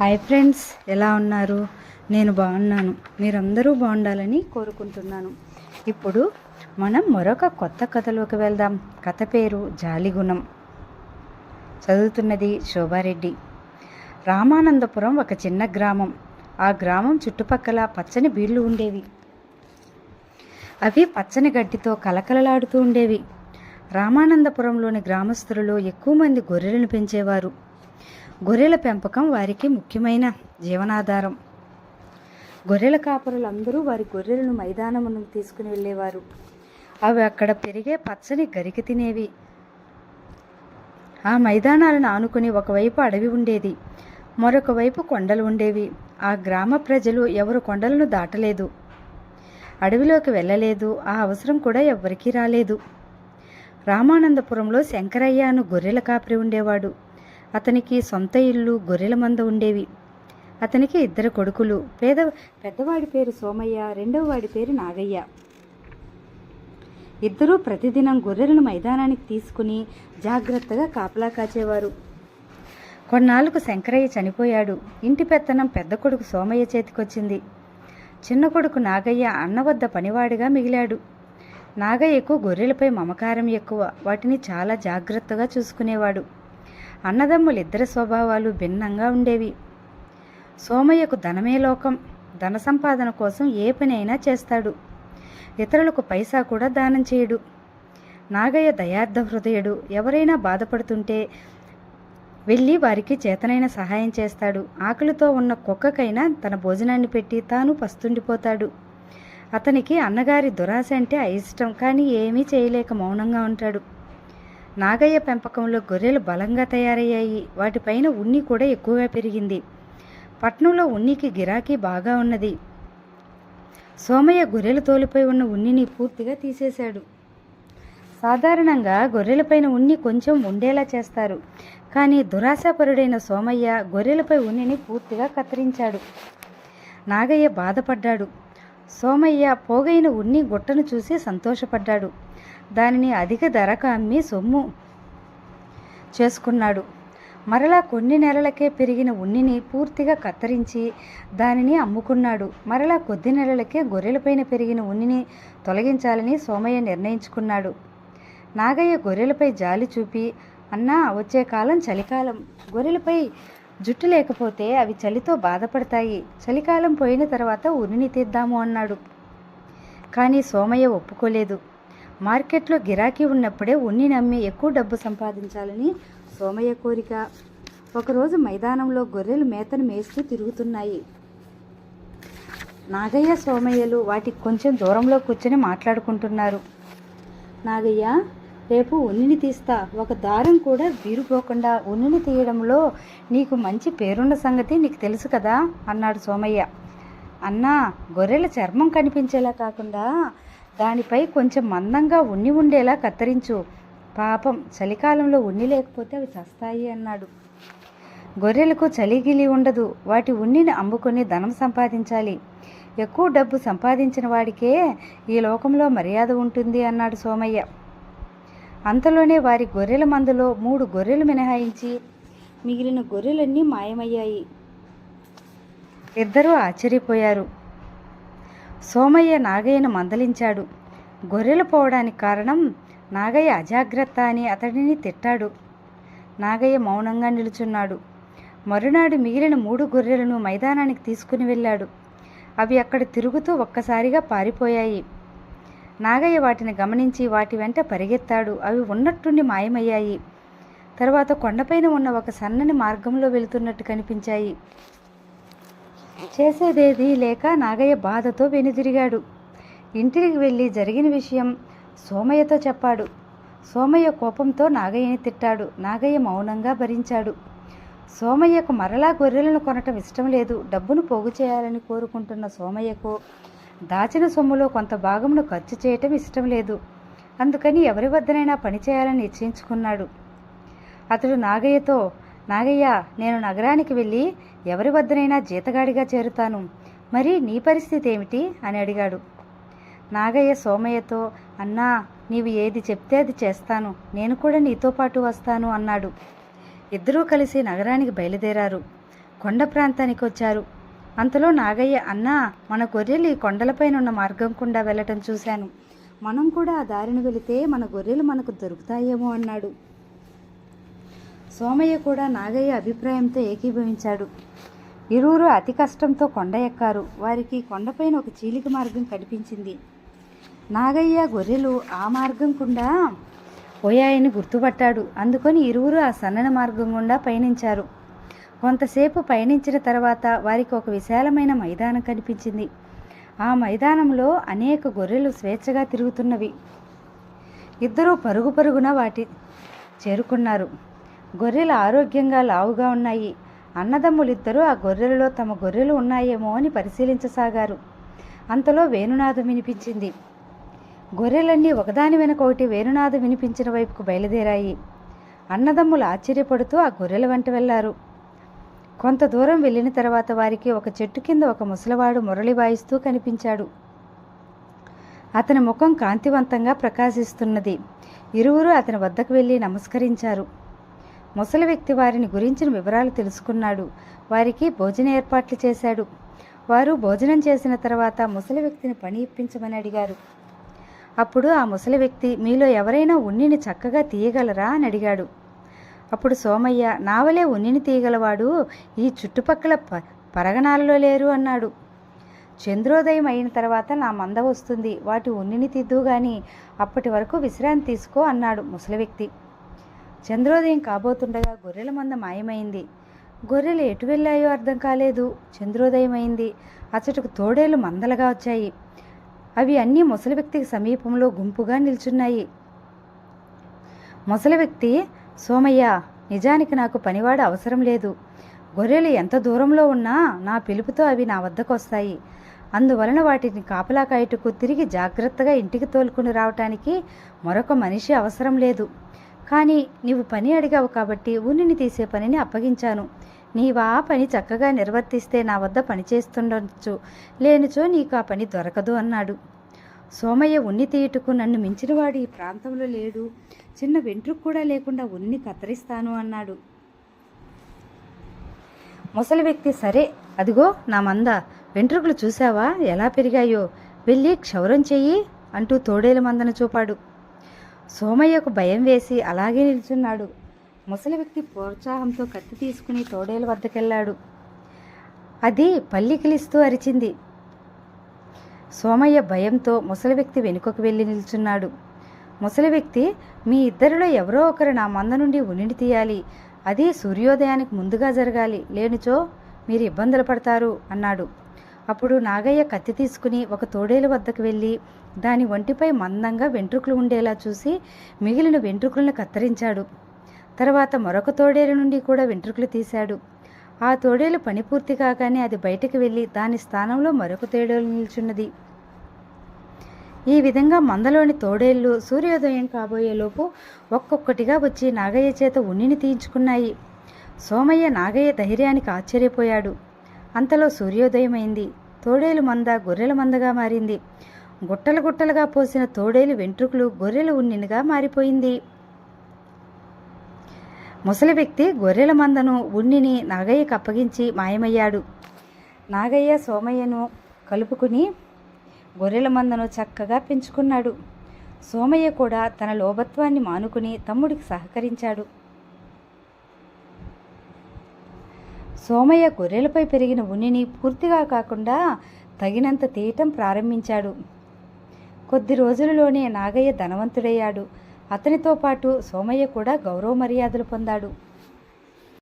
Hi friends ఎలా ఉన్నారు? నేను బాగున్నాను. మీరందరూ బాగుండాలని కోరుకుంటున్నాను. ఇప్పుడు మనం మరొక కొత్త కథలోకి వెళ్దాం. కథ పేరు జాలిగుణం. చదువుతున్నది శోభారెడ్డి. రామానందపురం ఒక చిన్న గ్రామం. ఆ గ్రామం చుట్టుపక్కల పచ్చని బీళ్ళు ఉండేవి. అవి పచ్చని గడ్డితో కలకలలాడుతూ ఉండేవి. రామానందపురంలోని గ్రామస్తులలో ఎక్కువ మంది గొర్రెలను పెంచేవారు. గొర్రెల పెంపకం వారికి ముఖ్యమైన జీవనాధారం. గొర్రెల కాపరులందరూ వారి గొర్రెలను మైదానమును తీసుకుని వెళ్ళేవారు. అవి అక్కడ పెరిగే పచ్చని గరికి తినేవి. ఆ మైదానాలను ఆనుకుని ఒకవైపు అడవి ఉండేది మరొక వైపు కొండలు ఉండేవి. ఆ గ్రామ ప్రజలు ఎవరు కొండలను దాటలేదు. అడవిలోకి వెళ్ళలేదు. ఆ అవసరం కూడా ఎవ్వరికీ రాలేదు. రామానందపురంలో శంకరయ్య అను గొర్రెల కాపరి ఉండేవాడు. అతనికి సొంత ఇల్లు గొర్రెల మంద ఉండేవి. అతనికి ఇద్దరు కొడుకులు. పేద పెద్దవాడి పేరు సోమయ్య రెండవ వాడి పేరు నాగయ్య. ఇద్దరూ ప్రతిదినం గొర్రెలను మైదానానికి తీసుకుని జాగ్రత్తగా కాపలా కాచేవారు. కొన్నాళ్ళకు శంకరయ్య చనిపోయాడు. ఇంటి పెత్తనం పెద్ద కొడుకు సోమయ్య చేతికొచ్చింది. చిన్న కొడుకు నాగయ్య అన్న వద్ద పనివాడిగా మిగిలాడు. నాగయ్యకు గొర్రెలపై మమకారం ఎక్కువ. వాటిని చాలా జాగ్రత్తగా చూసుకునేవాడు. అన్నదమ్ములిద్దరి స్వభావాలు భిన్నంగా ఉండేవి. సోమయ్యకు ధనమే లోకం ధన సంపాదన కోసం ఏ పని అయినా చేస్తాడు. ఇతరులకు పైసా కూడా దానం చేయడు. నాగయ్య దయార్థ హృదయుడు ఎవరైనా బాధపడుతుంటే వెళ్ళి వారికి చేతనైన సహాయం చేస్తాడు. ఆకలితో ఉన్న కుక్కకైనా తన భోజనాన్ని పెట్టి తాను పస్తుండిపోతాడు. అతనికి అన్నగారి దురాశ అంటే అయిష్టం కానీ ఏమీ చేయలేక మౌనంగా ఉంటాడు. నాగయ్య పెంపకంలో గొర్రెలు బలంగా తయారయ్యాయి. వాటిపైన ఉన్ని కూడా ఎక్కువగా పెరిగింది. పట్నంలో ఉన్నికి గిరాకీ బాగా ఉన్నది. సోమయ్య గొర్రెలు తోలిపై ఉన్న ఉన్నిని పూర్తిగా తీసేశాడు. సాధారణంగా గొర్రెలపైన ఉన్ని కొంచెం ఉండేలా చేస్తారు. కానీ దురాశాపరుడైన సోమయ్య గొర్రెలపై ఉన్నిని పూర్తిగా కత్తిరించాడు. నాగయ్య బాధపడ్డాడు. సోమయ్య పోగైన ఉన్ని గుట్టను చూసి సంతోషపడ్డాడు. దానిని అధిక ధరకు అమ్మి సొమ్ము చేసుకున్నాడు. మరలా కొన్ని నెలలకే పెరిగిన ఉన్నిని పూర్తిగా కత్తిరించి దానిని అమ్ముకున్నాడు. మరలా కొద్ది నెలలకే గొర్రెలపైన పెరిగిన ఉన్నిని తొలగించాలని సోమయ్య నిర్ణయించుకున్నాడు. నాగయ్య గొర్రెలపై జాలి చూపి అన్నా వచ్చే కాలం చలికాలం. గొర్రెలపై జుట్టు లేకపోతే అవి చలితో బాధపడతాయి. చలికాలం పోయిన తర్వాత ఉనిని తీద్దాము అన్నాడు. కానీ సోమయ్య ఒప్పుకోలేదు. మార్కెట్లో గిరాకీ ఉన్నప్పుడే ఉన్ని నమ్మి ఎక్కువ డబ్బు సంపాదించాలని సోమయ్య కోరిక. ఒకరోజు మైదానంలో గొర్రెలు మేతను మేస్తూ తిరుగుతున్నాయి. నాగయ్య సోమయ్యలు వాటికి కొంచెం దూరంలో కూర్చొని మాట్లాడుకుంటున్నారు. నాగయ్య రేపు ఉన్నిని తీస్తా. ఒక దారం కూడా వీరిపోకుండా ఉన్నిని తీయడంలో నీకు మంచి పేరున్న సంగతి నీకు తెలుసు కదా అన్నాడు సోమయ్య. అన్నా గొర్రెల చర్మం కనిపించేలా కాకుండా దానిపై కొంచెం మందంగా ఉన్ని ఉండేలా కత్తిరించు. పాపం చలికాలంలో ఉన్ని లేకపోతే అవి చస్తాయి అన్నాడు. గొర్రెలకు చలిగిలి ఉండదు. వాటి ఉన్నిని అమ్ముకొని ధనం సంపాదించాలి. ఎక్కువ డబ్బు సంపాదించిన వాడికే ఈ లోకంలో మర్యాద ఉంటుంది అన్నాడు సోమయ్య. అంతలోనే వారి గొర్రెల మందులో మూడు గొర్రెలు మినహాయించి మిగిలిన గొర్రెలన్నీ మాయమయ్యాయి. ఇద్దరూ ఆశ్చర్యపోయారు. సోమయ్య నాగయ్యను మందలించాడు. గొర్రెలు పోవడానికి కారణం నాగయ్య అజాగ్రత్త అని అతడిని తిట్టాడు. నాగయ్య మౌనంగా నిలుచున్నాడు. మరునాడు మిగిలిన మూడు గొర్రెలను మైదానానికి తీసుకుని వెళ్ళాడు. అవి అక్కడ తిరుగుతూ ఒక్కసారిగా పారిపోయాయి. నాగయ్య వాటిని గమనించి వాటి వెంట పరిగెత్తాడు. అవి ఉన్నట్టుండి మాయమయ్యాయి. తర్వాత కొండపైన ఉన్న ఒక సన్నని మార్గంలో వెళుతున్నట్టు కనిపించాయి. చేసేదేది లేక నాగయ్య బాధతో వెనుదిరిగాడు. ఇంటికి వెళ్ళి జరిగిన విషయం సోమయ్యతో చెప్పాడు. సోమయ్య కోపంతో నాగయ్యని తిట్టాడు. నాగయ్య మౌనంగా భరించాడు. సోమయ్యకు మరలా గొర్రెలను కొనటం ఇష్టం లేదు. డబ్బును పోగు చేయాలని కోరుకుంటున్న సోమయ్యకు దాచిన సొమ్ములో కొంత భాగమును ఖర్చు చేయటం ఇష్టం లేదు. అందుకని ఎవరి వద్దనైనా పని చేయాలని నిశ్చయించుకున్నాడు. అతడు నాగయ్యతో నాగయ్య నేను నగరానికి వెళ్ళి ఎవరి వద్దనైనా జీతగాడిగా చేరుతాను. మరి నీ పరిస్థితి ఏమిటి? అని అడిగాడు. నాగయ్య సోమయ్యతో అన్నా నీవు ఏది చెప్తే అది చేస్తాను. నేను కూడా నీతో పాటు వస్తాను అన్నాడు. ఇద్దరూ కలిసి నగరానికి బయలుదేరారు. కొండ ప్రాంతానికి వచ్చారు. అంతలో నాగయ్య అన్నా మన గొర్రెలు ఈ కొండలపైన ఉన్న మార్గం గుండా వెళ్ళటం చూశాను. మనం కూడా ఆ దారిని వెళితే మన గొర్రెలు మనకు దొరుకుతాయేమో అన్నాడు. సోమయ్య కూడా నాగయ్య అభిప్రాయంతో ఏకీభవించాడు. ఇరువురు అతి కష్టంతో కొండ ఎక్కారు. వారికి కొండపైన ఒక చీలిక మార్గం కనిపించింది. నాగయ్య గొర్రెలు ఆ మార్గం గుండా పోయాయని గుర్తుపట్టాడు. అందుకొని ఇరువురు ఆ సన్నని మార్గం గుండా పయనించారు. కొంతసేపు పయనించిన తర్వాత వారికి ఒక విశాలమైన మైదానం కనిపించింది. ఆ మైదానంలో అనేక గొర్రెలు స్వేచ్ఛగా తిరుగుతున్నవి. ఇద్దరూ పరుగు పరుగున వాటి చేరుకున్నారు. గొర్రెలు ఆరోగ్యంగా లావుగా ఉన్నాయి. అన్నదమ్ములిద్దరూ ఆ గొర్రెలలో తమ గొర్రెలు ఉన్నాయేమో అని పరిశీలించసాగారు. అంతలో వేణునాథం వినిపించింది. గొర్రెలన్నీ ఒకదాని వెనక ఒకటి వేణునాథం వినిపించిన వైపుకు బయలుదేరాయి. అన్నదమ్ములు ఆశ్చర్యపడుతూ ఆ గొర్రెల వెంట వెళ్ళారు. కొంత దూరం వెళ్ళిన తర్వాత వారికి ఒక చెట్టు కింద ఒక ముసలివాడు మురళి వాయిస్తూ కనిపించాడు. అతని ముఖం కాంతివంతంగా ప్రకాశిస్తున్నది. ఇరువురు అతని వద్దకు వెళ్ళి నమస్కరించారు. ముసలి వ్యక్తి వారిని గురించిన వివరాలు తెలుసుకున్నాడు. వారికి భోజన ఏర్పాట్లు చేశాడు. వారు భోజనం చేసిన తర్వాత ముసలి వ్యక్తిని పని ఇప్పించమని అడిగారు. అప్పుడు ఆ ముసలి వ్యక్తి మీలో ఎవరైనా ఉన్నిని చక్కగా తీయగలరా? అని అడిగాడు. అప్పుడు సోమయ్య నావలే ఉన్నిని తీయగలవాడు? ఈ చుట్టుపక్కల ప పరగణాలలో లేరు అన్నాడు. చంద్రోదయం అయిన తర్వాత నా మంద వస్తుంది. వాటి ఉన్నిని తిద్దు గాని అప్పటి వరకు విశ్రాంతి తీసుకో అన్నాడు ముసలి వ్యక్తి. చంద్రోదయం కాబోతుండగా గొర్రెల మంద మాయమైంది. గొర్రెలు ఎటు వెళ్ళాయో అర్థం కాలేదు. చంద్రోదయం అయింది అచ్చటకు తోడేలు మందలుగా వచ్చాయి. అవి అన్నీ ముసలి వ్యక్తికి సమీపంలో గుంపుగా నిల్చున్నాయి. ముసలి వ్యక్తి సోమయ్య నిజానికి నాకు పనివాడు అవసరం లేదు. గొర్రెలు ఎంత దూరంలో ఉన్నా నా పిలుపుతో అవి నా వద్దకు వస్తాయి. అందువలన వాటిని కాపలా కాయటకు తిరిగి జాగ్రత్తగా ఇంటికి తోలుకుని రావటానికి మరొక మనిషి అవసరం లేదు. కానీ నీవు పని అడిగావు కాబట్టి ఉన్నిని తీసే పనిని అప్పగించాను. నీవు ఆ పని చక్కగా నిర్వర్తిస్తే నా వద్ద పని చేస్తుండొచ్చు. లేనిచో నీకు ఆ పని దొరకదు అన్నాడు. సోమయ్య ఉన్ని తీయుటకు నన్ను మించినవాడు ఈ ప్రాంతంలో లేడు. చిన్న వెంట్రుకు కూడా లేకుండా ఉన్ని కత్తిరిస్తాను అన్నాడు. ముసలి వ్యక్తి సరే అదిగో నా మంద. వెంట్రుకలు చూసావా ఎలా పెరిగాయో? వెళ్ళి క్షౌరం చెయ్యి అంటూ తోడేలు మందను చూపాడు. సోమయ్యకు భయం వేసి అలాగే నిల్చున్నాడు. ముసలి వ్యక్తి ప్రోత్సాహంతో కత్తి తీసుకుని తోడేల వద్దకెళ్ళాడు. అది పల్లికిలిస్తూ అరిచింది. సోమయ్య భయంతో ముసలి వ్యక్తి వెనుకకు వెళ్ళి నిల్చున్నాడు. ముసలి వ్యక్తి మీ ఇద్దరిలో ఎవరో ఒకరు నా మంద నుండి ఉనిని తీయాలి. అది సూర్యోదయానికి ముందుగా జరగాలి. లేనిచో మీరు ఇబ్బందులు పడతారు అన్నాడు. అప్పుడు నాగయ్య కత్తి తీసుకుని ఒక తోడేలు వద్దకు వెళ్ళి దాని ఒంటిపై మందంగా వెంట్రుకలు ఉండేలా చూసి మిగిలిన వెంట్రుకలను కత్తిరించాడు. తర్వాత మరొక తోడేలు నుండి కూడా వెంట్రుకలు తీశాడు. ఆ తోడేలు పని పూర్తి కాగానే అది బయటకు వెళ్ళి దాని స్థానంలో మరొక తోడేలు నిల్చున్నది. ఈ విధంగా మందలోని తోడేళ్ళు సూర్యోదయం కాబోయేలోపు ఒక్కొక్కటిగా వచ్చి నాగయ్య చేత ఉన్నిని తీయించుకున్నాయి. సోమయ్య నాగయ్య ధైర్యానికి ఆశ్చర్యపోయాడు. అంతలో సూర్యోదయం అయింది తోడేలు మంద గొర్రెల మందగా మారింది. గుట్టలు గుట్టలుగా పోసిన తోడేలు వెంట్రుకలు గొర్రెలు ఉన్నినిగా మారిపోయింది. ముసలి వ్యక్తి గొర్రెల మందను ఉన్నిని నాగయ్యకు అప్పగించి మాయమయ్యాడు. నాగయ్య సోమయ్యను కలుపుకుని గొర్రెల మందను చక్కగా పెంచుకున్నాడు. సోమయ్య కూడా తన లోభత్వాన్ని మానుకుని తమ్ముడికి సహకరించాడు. సోమయ్య గొర్రెలపై పెరిగిన ఉన్నిని పూర్తిగా కాకుండా తగినంత తీయటం ప్రారంభించాడు. కొద్ది రోజులలోనే నాగయ్య ధనవంతుడయ్యాడు. అతనితో పాటు సోమయ్య కూడా గౌరవ మర్యాదలు పొందాడు.